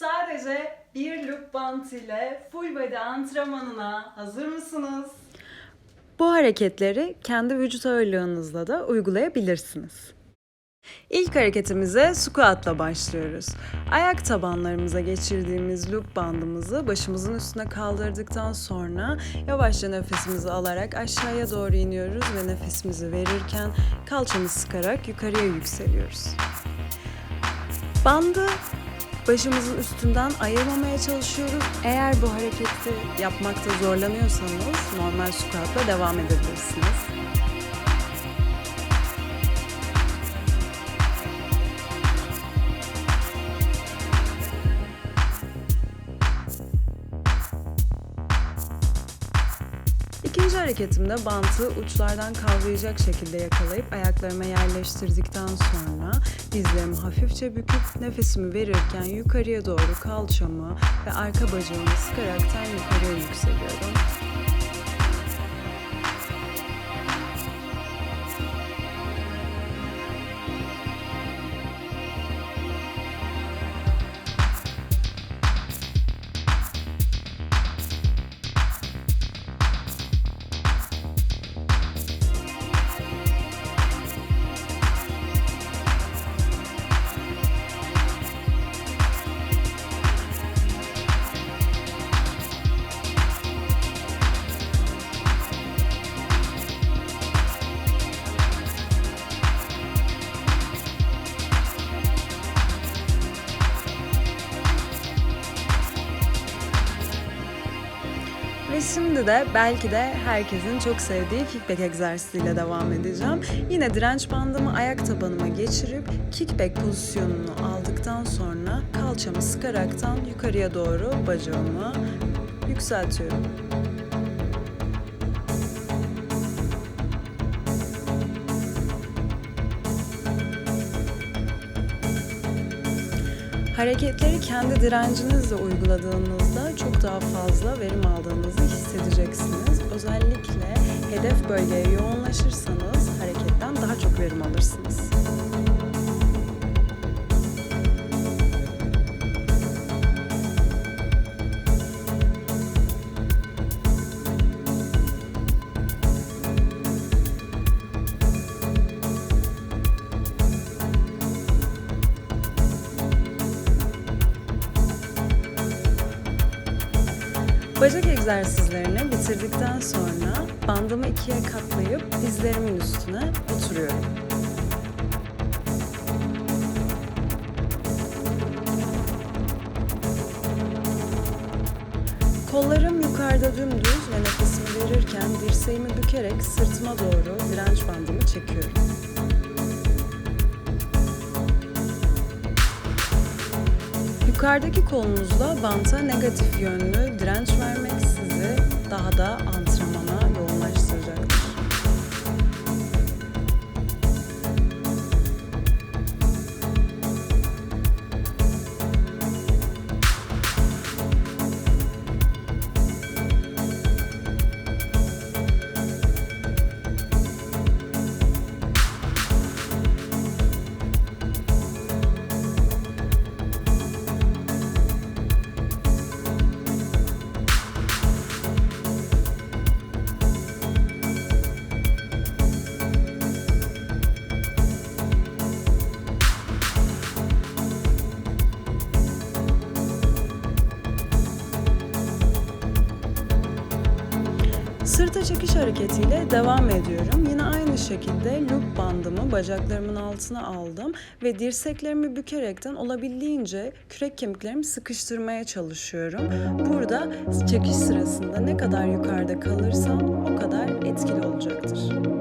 Sadece bir loop band ile full body antrenmanına hazır mısınız? Bu hareketleri kendi vücut ağırlığınızla da uygulayabilirsiniz. İlk hareketimize squat'la başlıyoruz. Ayak tabanlarımıza geçirdiğimiz loop bandımızı başımızın üstüne kaldırdıktan sonra yavaşça nefesimizi alarak aşağıya doğru iniyoruz ve nefesimizi verirken kalçamızı sıkarak yukarıya yükseliyoruz. Bandı başımızın üstünden ayırmamaya çalışıyoruz. Eğer bu hareketi yapmakta zorlanıyorsanız normal squat'la devam edebilirsiniz. Hareketimde bantı uçlardan kavrayacak şekilde yakalayıp ayaklarıma yerleştirdikten sonra dizlerimi hafifçe büküp nefesimi verirken yukarıya doğru kalçamı ve arka bacağımı sıkaraktan yukarıya yükseliyorum. Şimdi de belki de herkesin çok sevdiği kickback egzersiziyle devam edeceğim. Yine direnç bandımı ayak tabanıma geçirip kickback pozisyonunu aldıktan sonra kalçamı sıkaraktan yukarıya doğru bacağımı yükseltiyorum. Hareketleri kendi direncinizle uyguladığınızda çok daha fazla verim aldığınızı hissedeceksiniz. Özellikle hedef bölgeye yoğunlaşırsanız hareketten daha çok verim alırsınız. Bacak egzersizlerini bitirdikten sonra bandımı ikiye katlayıp dizlerimin üstüne oturuyorum. Kollarım yukarıda dümdüz ve nefesimi verirken dirseğimi bükerek sırtıma doğru direnç bandımı çekiyorum. Yukarıdaki kolunuzla banta negatif yönlü direnç vermek sizi daha da antrenmana Sırta çekiş hareketiyle devam ediyorum. Yine aynı şekilde loop bandımı bacaklarımın altına aldım ve dirseklerimi bükerekten olabildiğince kürek kemiklerimi sıkıştırmaya çalışıyorum. Burada çekiş sırasında ne kadar yukarıda kalırsam o kadar etkili olacaktır.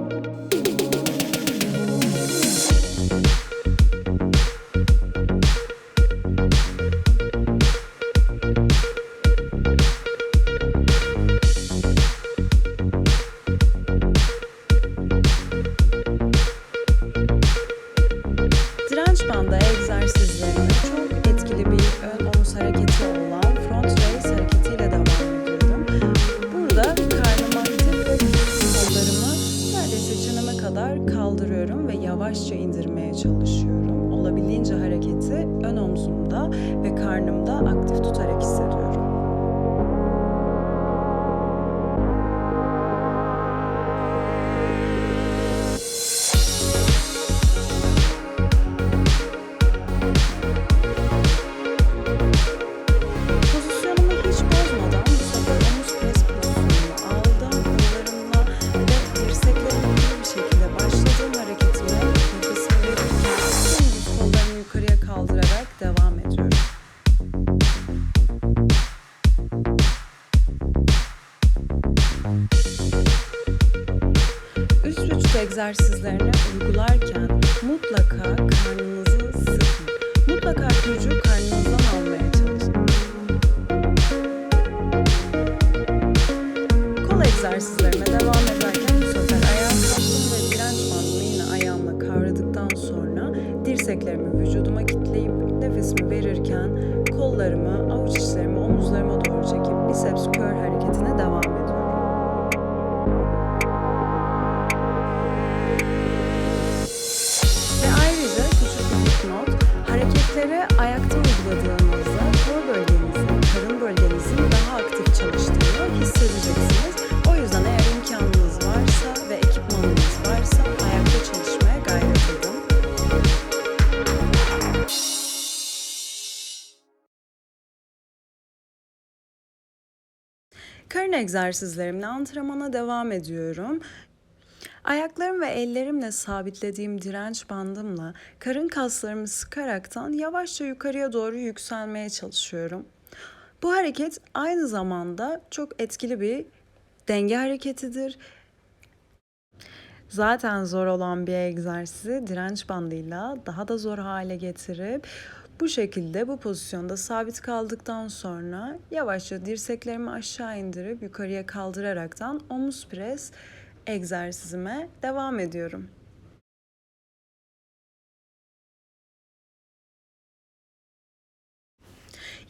Egzersizlerini uygularken mutlaka karnınızı sıkın. Mutlaka gücü karnınızdan almaya çalışın. Kol egzersizlerime Karın egzersizlerimle antrenmana devam ediyorum. Ayaklarım ve ellerimle sabitlediğim direnç bandımla karın kaslarımı sıkaraktan yavaşça yukarıya doğru yükselmeye çalışıyorum. Bu hareket aynı zamanda çok etkili bir denge hareketidir. Zaten zor olan bir egzersizi direnç bandıyla daha da zor hale getirip bu şekilde bu pozisyonda sabit kaldıktan sonra yavaşça dirseklerimi aşağı indirip yukarıya kaldıraraktan omuz pres egzersizime devam ediyorum.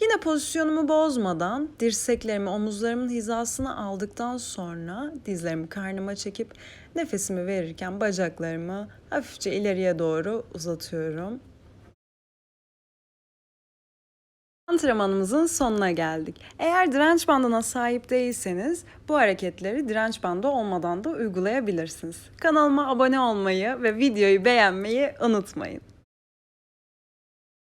Yine pozisyonumu bozmadan dirseklerimi omuzlarımın hizasına aldıktan sonra dizlerimi karnıma çekip nefesimi verirken bacaklarımı hafifçe ileriye doğru uzatıyorum. Antrenmanımızın sonuna geldik. Eğer direnç bandına sahip değilseniz bu hareketleri direnç bandı olmadan da uygulayabilirsiniz. Kanalıma abone olmayı ve videoyu beğenmeyi unutmayın.